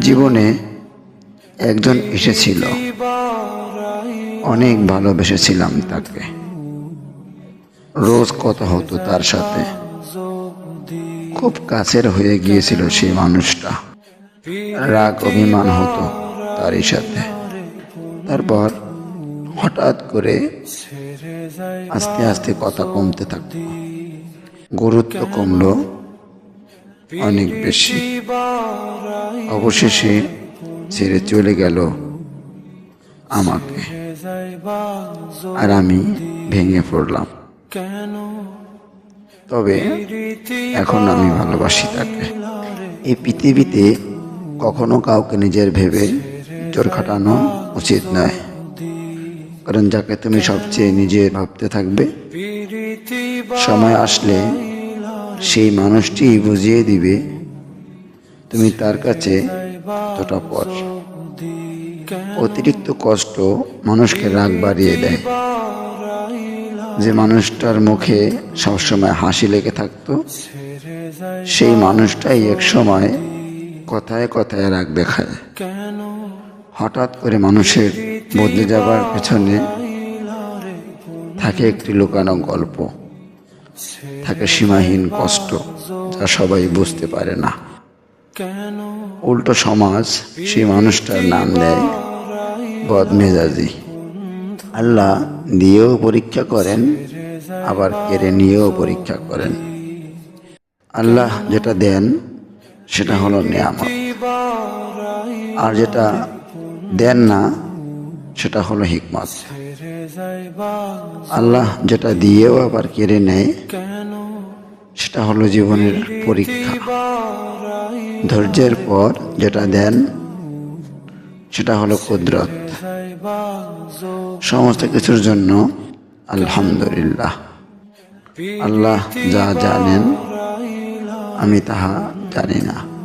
জীবনে একজন এসেছিল। অনেক ভালোবেসেছিলাম তাকে। রোজ কথা হতো তার সাথে। খুব কাছের হয়ে গিয়েছিল সেই মানুষটা। রাগ, অভিমান হতো তারই সাথে। তারপর হঠাৎ করে আস্তে আস্তে কথা কমতে থাকতো গুরুত্ব কমলো অনেক বেশি। অবশেষে ছেড়ে চলে গেল আমাকে। আর আমি ভেঙে পড়লাম। তবে এখন আমি ভালোবাসি তাকে। এই পৃথিবীতে কখনো কাউকে নিজের ভেবে জোর খাটানো উচিত নয়। কারণ যাকে তুমি সবচেয়ে নিজে ভাবতে থাকবে, সময় আসলে সেই মানুষটি বুঝিয়ে দিবে তুমি তার কাছে কতটা পর অতিরিক্ত কষ্ট মানুষকে রাগ বাড়িয়ে দেয়। যে মানুষটার মুখে সবসময় হাসি লেগে থাকতো, সেই মানুষটাই এক সময় কথায় কথায় রাগ দেখায়। হঠাৎ করে মানুষের বদলে যাবার পেছনে থাকে একটি লুকানো গল্প। থাকে সীমাহীন কষ্ট, যা সবাই বুঝতে পারে না। উল্টো সমাজ, সেই মানুষটার নাম দেয় বদমেজাজি। আল্লাহ দিয়েও পরীক্ষা করেন, আবার কেড়ে নিয়েও পরীক্ষা করেন। আল্লাহ যেটা দেন, সেটা হলো নিয়ামত। আর যেটা দেন না, সেটা হলো হিকমত। আল্লাহ যেটা দিয়েও আবার কেড়ে নেয়, সেটা হলো জীবনের পরীক্ষা। ধৈর্যের পর যেটা দেন, সেটা হলো কুদরত। সমস্ত কিছুর জন্য আলহামদুলিল্লাহ। আল্লাহ যা জানেন, আমি তাহা জানি না।